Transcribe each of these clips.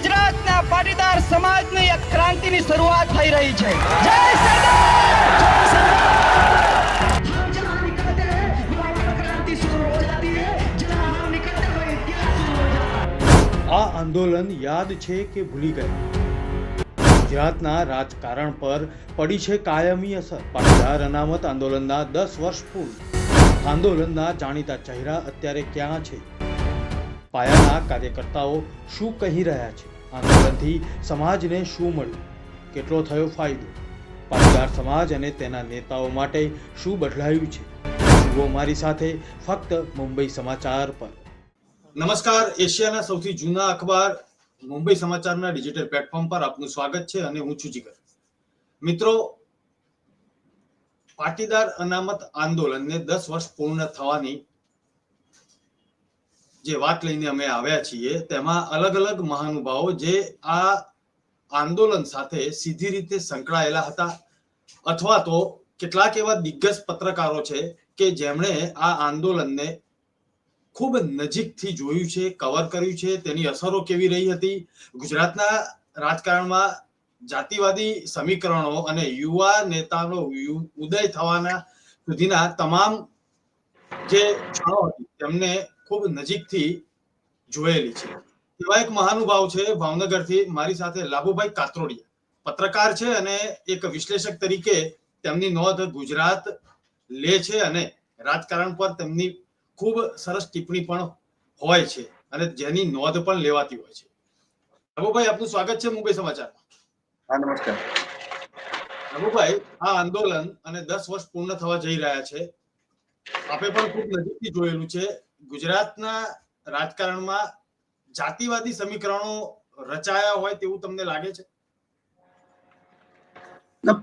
ગુજરાતના પાટીદાર સમાજની એક ક્રાંતિની શરૂઆત થઈ રહી છે. જય આ આંદોલન યાદ છે કે ભૂલી ગયા ગુજરાતના રાજકારણ પર પડી છે કાયમી અસર. પાટીદાર અનામત આંદોલનના દસ વર્ષ પૂર્ણ. આંદોલનના જાણીતા ચહેરા અત્યારે ક્યાં છે? પાયાના કાર્યકર્તાઓ શું કહી રહ્યા છે? આંદોલનથી સમાજને શું મળ્યું? કેટલો થયો ફાયદો? પાટીદાર સમાજ અને તેના નેતાઓ માટે શું બદલાયું છે? જુઓ મારી સાથે ફક્ત મુંબઈ સમાચાર પર. નમસ્કાર, એશિયાના સૌથી જૂના અખબાર મુંબઈ સમાચારના ડિજિટલ પ્લેટફોર્મ પર આપનું સ્વાગત છે અને હું છું જીગર. મિત્રો, પાટીદાર અનામત આંદોલનને દસ વર્ષ પૂર્ણ થવાની જે વાત લઈને અમે આવ્યા છીએ, તેમાં અલગ અલગ મહાનુભાવો જે આ આંદોલન સાથે સીધી રીતે સંકળાયેલા હતા. અથવા તો કેટલાક એવા દિગ્ગજ પત્રકારો છે કે જેમણે આ આંદોલનને ખૂબ નજીકથી જોયું છે કવર કર્યું છે, તેની અસરો કેવી રહી હતી? ગુજરાતના રાજકારણમાં જાતિવાદી સમીકરણો અને યુવા નેતાનો ઉદય થવાના સુધીના તમામ જે ક્ષણો હતી, તેમને ખૂબ નજીકથી જોયેલી છે. એવા એક મહાનુભાવ છે ભાવનગરથી મારી સાથે લાભુભાઈ કાતરોડિયા. પત્રકાર છે અને એક વિશ્લેષક તરીકે તેમની નોંધ ગુજરાત લે છે અને રાજકારણ પર તેમની ખૂબ સરસ ટિપ્પણી પણ હોય છે અને જેની નોંધ પણ લેવાતી હોય છે. રઘુભાઈ આપનું સ્વાગત છે મુંબઈ સમાચારમાં. નમસ્કાર. રઘુભાઈ આ આંદોલન અને દસ વર્ષ પૂર્ણ થવા જઈ રહ્યા છે. આપે પણ ખૂબ નજીકથી જોયેલું છે. ગુજરાતના રાજકારણમાં જાતિવાદી સમીકરણો રચાયા હોય તેવું તમને લાગે છે?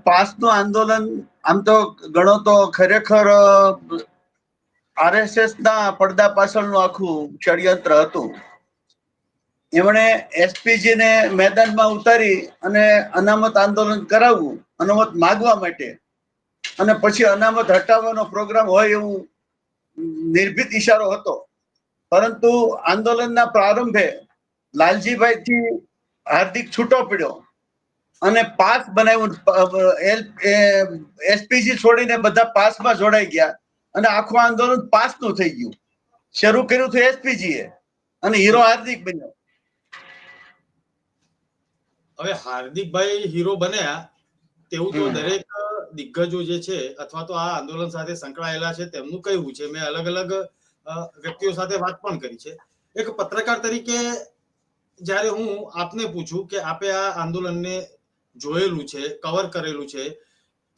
પાસનું આંદોલન, આમ તો ગણો તો ખરેખર આરએસએસ ના પડદા પાછળનું આખું ષડયંત્ર હતું. એમણે એસપીજી ને મેદાનમાં ઉતારી અને અનામત આંદોલન કરાવવું, અનામત માગવા માટે અને પછી અનામત હટાવવાનો પ્રોગ્રામ હોય એવું નિર્ભીત ઈશારો હતો. પરંતુ આંદોલનના પ્રારંભે લાલજીભાઈ થી હાર્દિક છૂટો પડ્યો અને પાસ બનાવ્યું. એસપીજી છોડીને બધા પાસમાં જોડાઈ ગયા અને આખું આંદોલન પાસનું થઈ ગયું. શરૂ કર્યું હતું એસપીજી એ અને હીરો હાર્દિક બન્યો. હવે હાર્દિકભાઈ હીરો બન્યા તેવું તો દરેક દિગ્ગજો જે છે અથવા તો આ આંદોલન સાથે સંકળાયેલા છે, તેમનું કહેવું છે. મેં અલગ અલગ વ્યક્તિઓ સાથે વાત પણ કરી છે. એક પત્રકાર તરીકે જ્યારે હું આપને પૂછું કે આપે આ આંદોલનને જોયેલું છે કવર કરેલું છે,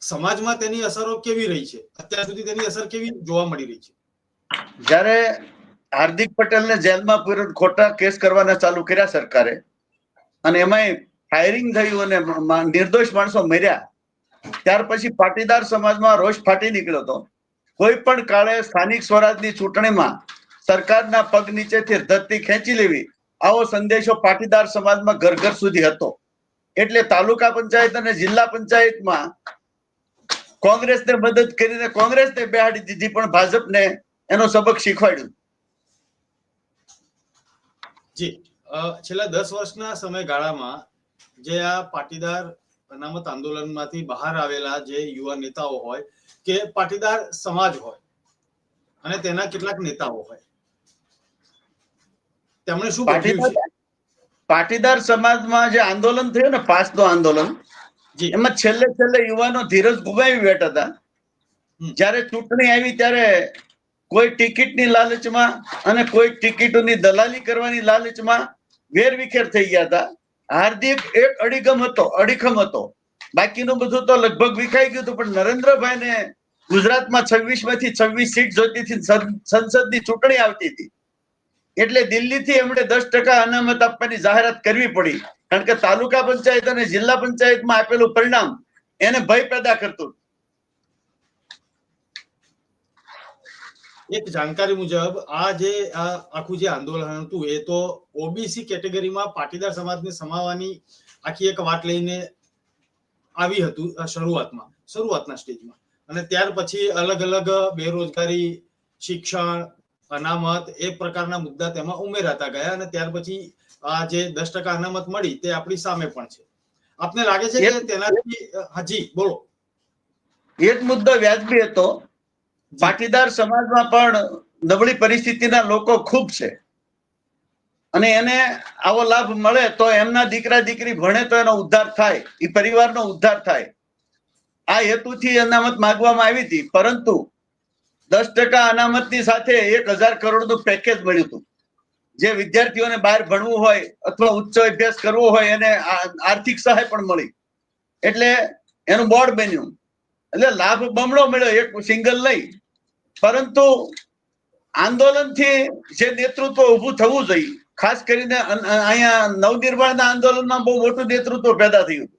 સમાજમાં તેની અસરો કેવી રહી છે? અત્યાર સુધી તેની અસર કેવી જોવા મળી રહી છે? જ્યારે હાર્દિક પટેલને જેલમાં પૂરણ ખોટા કેસ કરવાના ચાલુ કર્યા સરકારે, અને એમાંય ફાયરિંગ થયું અને નિર્દોષ માણસો મર્યા ત્યાર પછી પાટીદાર સમાજમાં રોષ ફાટી નીકળ્યો હતો. કોઈ પણ કાળે સ્થાનિક સ્વરાજની ચૂંટણીમાં સરકારના પગ નીચેથી ધરતી ખેંચી લેવી, આવો સંદેશો પાટીદાર સમાજમાં ઘર ઘર સુધી હતો. એટલે તાલુકા પંચાયત અને જિલ્લા પંચાયતમાં કોંગ્રેસને મદદ કરીને કોંગ્રેસને બેહાડી દીધી, પણ ભાજપને એનો સબક શીખવાડ્યું. જી છેલ્લા દસ વર્ષના સમયગાળામાં જે આ પાટીદાર અનામત આંદોલનમાંથી બહાર આવેલા જે યુવા નેતાઓ હોય કે પાટીદાર સમાજ હોય અને તેના કેટલાક નેતાઓ હોય. તેમણે શું પાટીદાર સમાજમાં જે આંદોલન થયું ને પાસનું આંદોલન એમાં છેલ્લે છેલ્લે યુવાનો ધીરજ ગુમાવી બેઠા હતા. જયારે જ્યારે ચૂંટણી આવી ત્યારે કોઈ ટિકિટની લાલચમાં અને કોઈ ટિકિટોની દલાલી કરવાની લાલચમાં વેરવિખેર થઈ ગયા હતા. હાર્દિક એક અડીગમ હતો, અડીખમ હતો. બાકીનું બધું તો લગભગ વિખાઈ ગયું હતું, પણ નરેન્દ્રભાઈને ગુજરાતમાં છવ્વીસમાંથી છવ્વીસ સીટ જોઈતી હતી સંસદની ચૂંટણી આવતી હતી. એટલે દિલ્હીથી એમણે દસ ટકા અનામત આપવાની જાહેરાત કરવી પડી. કારણ કે તાલુકા પંચાયત અને જિલ્લા પંચાયતમાં આપેલું પરિણામ એને ભય પેદા કરતું એક જાણકારી મુજબ આ જે આખું જે આંદોલન હતું એ તો ઓબીસી કેટેગરીમાં પાટીદાર સમાજને સમાવવાની આખી એક વાત લઈને આવી હતું શરૂઆતમાં શરૂઆતના સ્ટેજમાં. અને ત્યાર પછી અલગ અલગ બેરોજગારી શિક્ષણ અનામત એ પ્રકારના મુદ્દા તેમાં ઉમેરાતા ગયા અને ત્યાર પછી આ જે દસ ટકા અનામત મળી તે આપણી સામે પણ છે. આપને લાગે છે કે તેનાથી હાજી બોલો. એક મુદ્દો વ્યાજબી હતો પાટીદાર સમાજમાં પણ નબળી પરિસ્થિતિના લોકો ખૂબ છે. અને એને આવો લાભ મળે તો એમના દીકરા દીકરી ભણે તો એનો ઉદ્ધાર થાય, એ પરિવારનો ઉદ્ધાર થાય. આ હેતુથી અનામત માંગવામાં આવી હતી, પરંતુ દસ ટકા અનામતની સાથે એક હજાર કરોડનું પેકેજ મળ્યું હતું. જે વિદ્યાર્થીઓને બહાર ભણવું હોય અથવા ઉચ્ચ અભ્યાસ કરવો હોય એને આર્થિક સહાય પણ મળી. એટલે એનું બોર્ડ બન્યું. એટલે લાભ બમણો મળ્યો, એક સિંગલ નહીં. પરંતુ આંદોલનથી જે નેતૃત્વ ઊભું થવું જોઈએ, ખાસ કરીને અહીંયા નવનિર્માણના આંદોલનમાં બહુ મોટું નેતૃત્વ પેદા થયું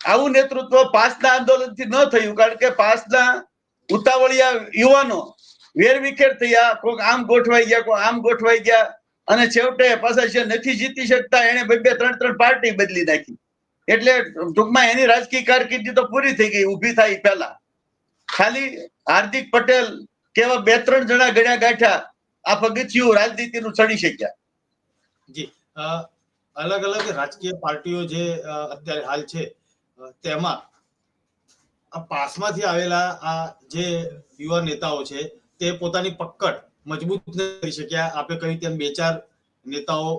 આવું નેતૃત્વ પાસના આંદોલનથી ન થયું, કારણ કે પાસના ઉતાવળિયા યુવાનો વેરવિખેર થયા કોઈક આમ ગોઠવાઈ ગયા કોઈ આમ ગોઠવાઈ ગયા, અને છેવટે પાછા જે નથી જીતી શકતા એને બે બે ત્રણ ત્રણ પાર્ટી બદલી નાખી. એટલે ટૂંકમાં એની રાજકીય કારકિર્દી તો પૂરી થઈ ગઈ, ઊભી થાય પહેલા. ખાલી હાર્દિક પટેલ કેવા બે ત્રણ જણા ગણ્યા ગાંઠ્યા, આ પગથિયું રાજનીતિનું ચડી શક્યા. જી અલગ અલગ રાજકીય પાર્ટીઓ જે અત્યારે હાલ છે તેમાં આ પાસમાંથી આવેલા આ જે યુવા નેતાઓ છે, તે પોતાની પકડ મજબૂત કરી શક્યા. આપે કહ્યું તેમ બે ચાર નેતાઓ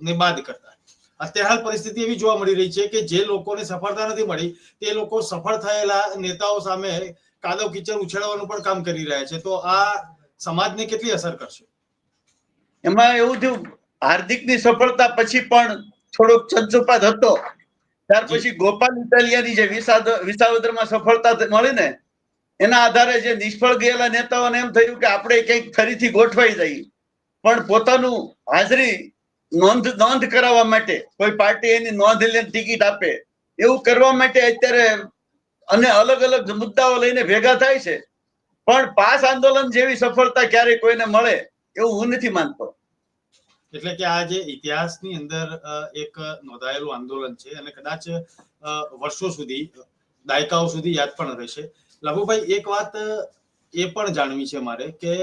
ને બાદ કરતા. અત્યારે હાલ પરિસ્થિતિ એવી જોવા મળી રહી છે કે જે લોકોને સફળતા નથી મળી, તે લોકો સફળ થયેલા નેતાઓ સામે કાદવ કિચડ ઉછેડવાનું પણ કામ કરી રહ્યા છે. તો આ સમાજને કેટલી અસર કરશે? એમાં એવું થયું હાર્દિકની સફળતા પછી પણ થોડોક ચંચુપાત હતો. ત્યાર પછી ગોપાલ ઇટાલિયાની જે વિસાવદરમાં સફળતા મળી ને એના આધારે જે નિષ્ફળ ગયેલા નેતાઓને એમ થયું કે આપણે કંઈક ફરીથી ગોઠવાઈ જઈએ. પણ પોતાનું હાજરી નોંધ નોંધ કરાવવા માટે કોઈ પાર્ટી એની નોંધ લઈને ટિકિટ આપે એવું કરવા માટે અત્યારે અને અલગ અલગ મુદ્દાઓ લઈને ભેગા થાય છે. પણ પાસ આંદોલન જેવી સફળતા ક્યારેય કોઈને મળે એવું હું નથી માનતો. એટલે કે આ જે ઇતિહાસની અંદર એક નોંધાયેલું આંદોલન છે અને કદાચ વર્ષો સુધી, દાયકાઓ સુધી યાદ પણ રહેશે. લઘુભાઈ એક વાત એ પણ જાણવી છે મારે કે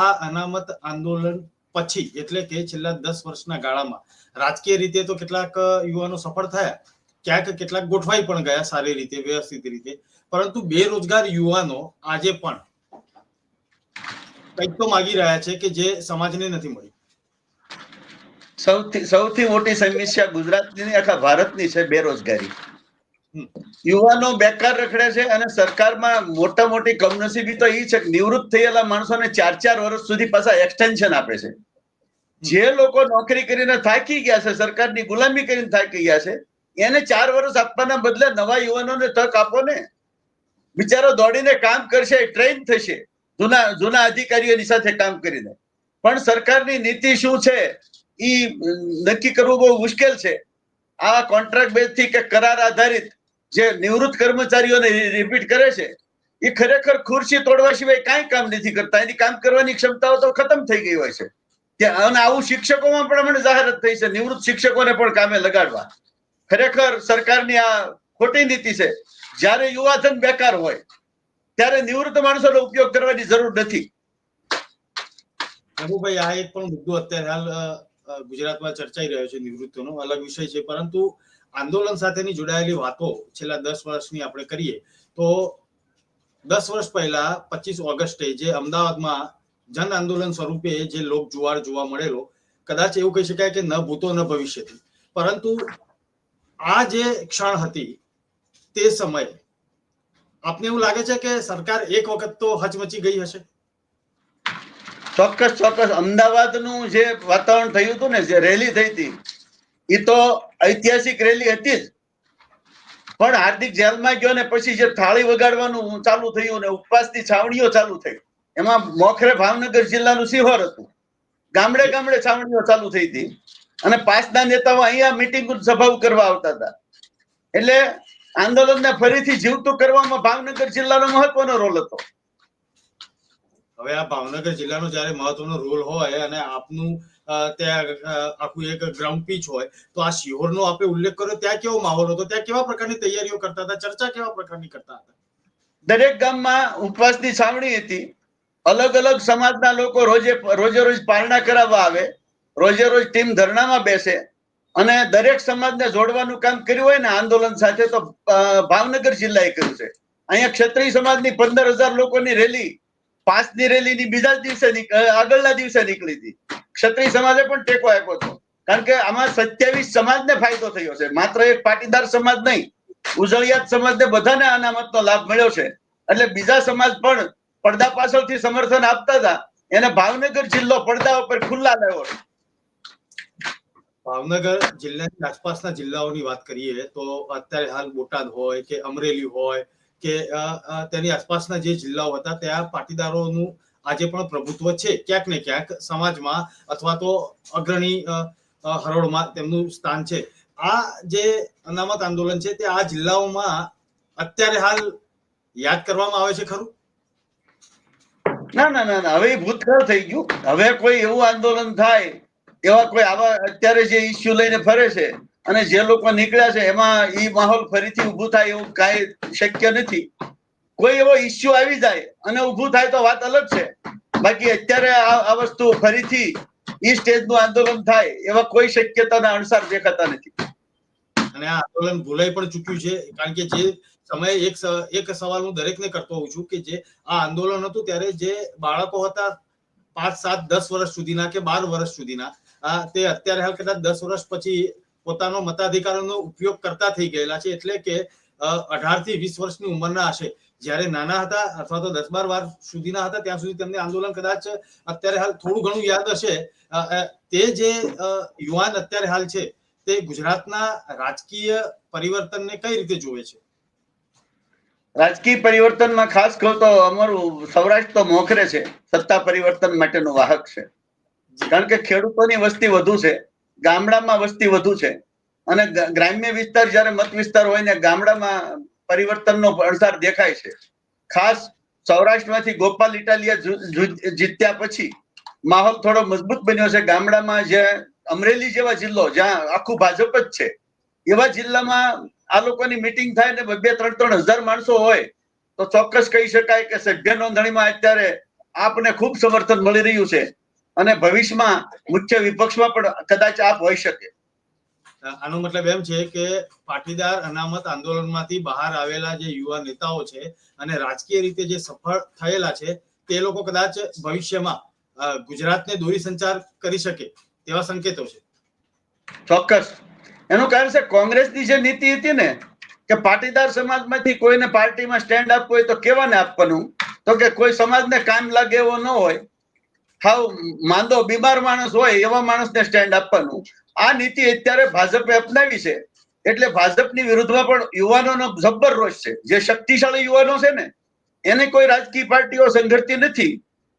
આ અનામત આંદોલન પછી, એટલે કે છેલ્લા દસ વર્ષના ગાળામાં, રાજકીય રીતે તો કેટલાક યુવાનો સફળ થયા ક્યાંક કેટલાક ગોઠવાઈ પણ ગયા સારી રીતે વ્યવસ્થિત રીતે. પરંતુ બેરોજગાર યુવાનો આજે પણ કંઈક તો માગી રહ્યા છે કે જે સમાજને નથી મળી. સૌથી સૌથી મોટી સમસ્યા ગુજરાતની આખા ભારતની છે બેરોજગારી. યુવાનો બેકાર રખડે છે અને સરકારમાં મોટા મોટી કમનસીબી તો એ છે કે નિવૃત્ત થયેલા માણસોને ચાર ચાર વર્ષ સુધી પાછા એક્સટેન્શન આપે છે. જે લોકો નોકરી કરીને થાકી ગયા છે સરકારની ગુલામી કરીને થાકી ગયા છે એને ચાર વર્ષ આપવાના બદલે નવા યુવાનોને તક આપો ને. બિચારો દોડીને કામ કરશે ટ્રેન થશે, જૂના જૂના અધિકારીઓની સાથે કામ કરીને. પણ સરકારની નીતિ શું છે? એ નક્કી કરવું બહુ મુશ્કેલ છે. આ કોન્ટ્રાક્ટ બેઝથી કે કરાર આધારિત જે નિવૃત્ત કર્મચારીઓને રિપીટ કરે છે એ ખરેખર ખુરશી તોડવા સિવાય કાંઈ કામ નથી કરતા. એની કામ કરવાની ક્ષમતાઓ તો ખતમ થઈ ગઈ હોય છે. અને આવું શિક્ષકોમાં પણ મને જાહેરાત થઈ છે. નિવૃત્ત શિક્ષકોને પણ કામે લગાડવા. ખરેખર સરકારની આ ખોટી નીતિ છે. જ્યારે યુવાધન બેકાર હોય, ત્યારે નિવૃત્ત માણસોનો ઉપયોગ કરવાની જરૂર નથી. રઘુભાઈ આ એક પણ મુદ્દો અત્યારે હાલ ગુજરાતમાં ચર્ચાઈ રહ્યો છે નિવૃત્તોનો, અલગ વિષય છે. પરંતુ આંદોલન સાથેની જોડાયેલી વાતો છેલ્લા દસ વર્ષની આપણે કરીએ, તો દસ વર્ષ પહેલા પચીસ ઓગસ્ટે જે અમદાવાદમાં જન આંદોલન સ્વરૂપે જે લોક જુવાળ જોવા મળેલો, કદાચ એવું કહી શકાય કે ન ભૂતો ન ભવિષ્યથી. પરંતુ આ જે ક્ષણ હતી, તે સમયે, આપને એવું લાગે છે કે સરકાર એક વખત તો હચમચી ગઈ હશે? ચોક્કસ ચોક્કસ. અમદાવાદનું જે વાતાવરણ થયું હતું ને, જે રેલી થઈ હતી એ તો ઐતિહાસિક રેલી હતી જ. પણ હાર્દિક જેલમાં ગયો ને, પછી જે થાળી વગાડવાનું ચાલુ થયું ને, ઉપવાસની છાવણીઓ ચાલુ થઈ. એમાં મોખરે ભાવનગર જિલ્લાનું સિહોર હતું. ગામડે ગામડે છાવણીઓ ચાલુ થઈ હતી. અને પાંચના નેતાઓ અહીંયા મિટિંગ સભાઓ કરવા આવતા હતા. એટલે આંદોલનને ફરીથી જીવતું કરવામાં ભાવનગર જિલ્લાનો મહત્વનો રોલ હતો. હવે આ ભાવનગર જિલ્લાનો જ્યારે મહત્વનો રોલ હોય અને આપનું ત્યાં આખું એક ગ્રાઉન્ડ પીચ હોય તો આ શિહોરનો આપે ઉલ્લેખ કર્યો ત્યાં કેવો માહોલ હતો? ત્યાં કેવા પ્રકારની તૈયારીઓ કરતા હતા? ચર્ચા કેવા પ્રકારની કરતા હતા? દરેક ગામમાં ઉપવાસની છાવણી હતી. અલગ અલગ સમાજના લોકો રોજે રોજે રોજ પારણા કરાવવા આવે. રોજે રોજ ટીમ ધરણામાં બેસે અને દરેક સમાજને જોડવાનું કામ કર્યું હોય ને આંદોલન સાથે તો ભાવનગર જિલ્લાએ કર્યું છે. અહીંયા ક્ષત્રિય સમાજની પંદર હજાર લોકોની રેલી, પાંચની રેલીની બીજા દિવસે આગળના દિવસે નીકળી હતી. ક્ષત્રિય સમાજે પણ ટેકો આપ્યો હતો. કારણ કે આમાં સત્યાવીસ સમાજને ફાયદો થયો છે. માત્ર એક પાટીદાર સમાજ નહીં, ઉજળિયાત સમાજને બધાને અનામતનો લાભ મળ્યો છે. એટલે બીજા સમાજ પણ પડદા પાછળથી સમર્થન આપતા હતા. એને ભાવનગર જિલ્લો પડદા ઉપર ખુલ્લા લેવો ભાવનગર જિલ્લાની આસપાસના જિલ્લાઓની વાત કરીએ તો અત્યારે હાલ બોટાદ હોય કે અમરેલી હોય કે તેની આસપાસના જે જિલ્લાઓ હતા, ત્યાં પાટીદારોનું આજે પણ પ્રભુત્વ છે. ક્યાંક ને ક્યાંક સમાજમાં અથવા તો અગ્રણી હરોળમાં તેમનું સ્થાન છે. આ જે અનામત આંદોલન છે તે આ જિલ્લાઓમાં અત્યારે હાલ યાદ કરવામાં આવે છે ખરું? ના ના ના હવે ભૂતકાળ થઈ ગયું. હવે કોઈ એવું આંદોલન થાય એવા કોઈ આવા અત્યારે જે ઇસ્યુ લઈને ફરે છે અને જે લોકો નીકળ્યા છે, એમાં એ માહોલ ફરીથી ઉભું થાય એવું કાંઈ શક્ય નથી. કોઈ એવો ઇસ્યુ આવી જાય અને ઉભું થાય તો વાત અલગ છે. બાકી અત્યારે આ વસ્તુ ફરીથી ઈ સ્ટેજનું આંદોલન થાય એવા કોઈ શક્યતાના અણસાર દેખાતા નથી. અને આ આંદોલન ભૂલાઈ પણ ચૂક્યું છે, કારણ કે જે સમયે એક એક સવાલ હું દરેકને કરતો હોઉં છું કે જે આ આંદોલન હતું ત્યારે જે બાળકો હતા પાંચ, સાત, દસ વર્ષ સુધીના કે બાર વર્ષ સુધીના તે અત્યારે હાલ કદાચ દસ વર્ષ પછી પોતાનો મતાધિકારનો ઉપયોગ કરતા થઈ ગયેલા છે. એટલે કે અઢારથી વીસ વર્ષની ઉંમરના હશે. જ્યારે નાના હતા અથવા તો દસ બાર વાર સુધીના હતા, ત્યાં સુધી તેમને આંદોલન કદાચ અત્યારે હાલ થોડું ઘણું યાદ હશે. તે જે યુવાન અત્યારે હાલ છે, તે ગુજરાતના રાજકીય પરિવર્તનને કઈ રીતે જોવે છે? રાજકીય પરિવર્તનમાં ખાસ કહું તો અમારું સૌરાષ્ટ્ર તો મોખરે છે. સત્તા પરિવર્તન માટેનો વાહક છે. કારણ કે ખેડૂતોની વસ્તી વધુ છે, ગામડામાં વસ્તી વધુ છે. અને ગ્રામ્ય વિસ્તાર જ્યારે મત વિસ્તાર હોય ને ગામડામાં પરિવર્તનનો અણસાર દેખાય છે. ખાસ સૌરાષ્ટ્રમાંથી ગોપાલ ઇટાલિયા જીત્યા પછી માહોલ થોડો મજબૂત બન્યો છે. ગામડામાં જે અમરેલી જેવા જિલ્લો જ્યાં આખું ભાજપ જ છે, એવા જિલ્લામાં આ લોકોની મિટિંગ થાય ને બે, ત્રણ ત્રણ હજાર માણસો હોય, તો ચોક્કસ કહી શકાય કે સભ્ય નોંધણીમાં અત્યારે આપને ખૂબ સમર્થન મળી રહ્યું છે. અને ભવિષ્યમાં મુખ્ય વિપક્ષમાં પણ કદાચ આપ હોઈ શકે. આનો મતલબ એમ છે કે પાટીદાર અનામત આંદોલનમાંથી બહાર આવેલા જે યુવા નેતાઓ છે અને રાજકીય રીતે જે સફળ થયેલા છે તે લોકો કદાચ ભવિષ્યમાં ગુજરાતને દોરી સંચાર કરી શકે તેવા સંકેતો છે. ચોક્કસ. એનું કારણ છે કોંગ્રેસની જે નીતિ હતી ને કે પાટીદાર સમાજમાંથી કોઈને પાર્ટીમાં સ્ટેન્ડ આપવું હોય તો કેવાને આપવાનું? તો કે કોઈ સમાજને કામ લાગે એવો ન હોય હાવ માંદો બીમાર માણસ હોય એવા માણસને સ્ટેન્ડ આપવાનું. આ નીતિ અત્યારે ભાજપે અપનાવી છે. એટલે ભાજપની વિરુદ્ધમાં પણ યુવાનોનો જબ્બર રોષ છે. જે શક્તિશાળી યુવાનો છે ને, એને કોઈ રાજકીય પાર્ટીઓ સંઘટતી નથી.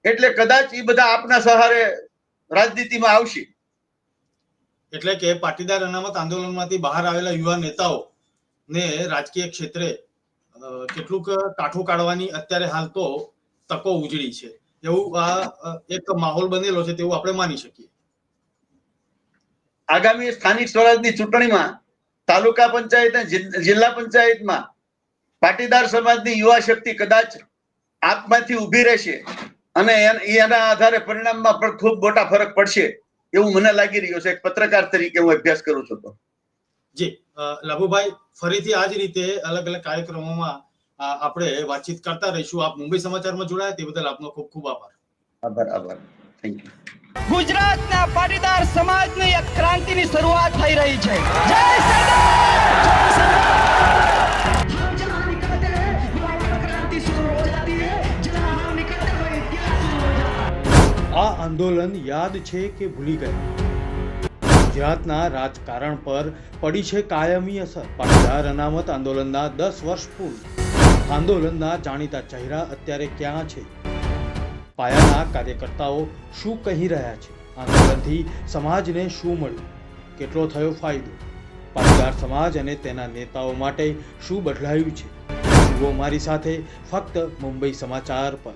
એટલે કદાચ એ બધા આપના સહારે રાજનીતિમાં આવશે. એટલે કે પાટીદાર અનામત આંદોલનમાંથી બહાર આવેલા યુવા નેતાઓ ને રાજકીય ક્ષેત્રે કેટલુંક કાઠું કાઢવાની અત્યારે હાલ તો તકો ઉજળી છે. એવું આ એક માહોલ બનેલો છે તેવું આપણે માની શકીએ. આગામી સ્થાનિક સ્વરાજની ચૂંટણીમાં તાલુકા પંચાયત જિલ્લા પંચાયતમાં પાટીદાર સમાજની યુવા શક્તિ કદાચ આપમાંથી ઊભી રહેશે અને એન- આધારે પરિણામમાં પણ ખૂબ મોટા ફરક પડશે એવું મને લાગી રહ્યું છે. એક પત્રકાર તરીકે હું અભ્યાસ કરું છું તો. જી લાભુભાઈ ફરીથી આ જ રીતે અલગ અલગ કાર્યક્રમોમાં આપણે વાતચીત કરતા રહીશું. આપ મુંબઈ સમાચારમાં જોડાયા તે બદલ આપનો ખૂબ ખૂબ આભાર. આભાર આભાર. થેન્ક યુ ગુજરાતના પાટીદાર સમાજની એક ક્રાંતિની શરૂઆત થઈ રહી છે. જય સરદાર આ આંદોલન યાદ છે કે ભૂલી ગયા ગુજરાતના રાજકારણ પર પડી છે કાયમી અસર. પાટીદાર અનામત આંદોલનના દસ વર્ષ પૂર્ણ. આંદોલનના જાણીતા ચહેરા અત્યારે ક્યાં છે? પાયાના કાર્યકર્તાઓ શું કહી રહ્યા છે? આંદોલનથી સમાજને શું મળ્યું? કેટલો થયો ફાયદો? પાટીદાર સમાજ અને તેના નેતાઓ માટે શું બદલાયું છે? જુઓ મારી સાથે ફક્ત મુંબઈ સમાચાર પર.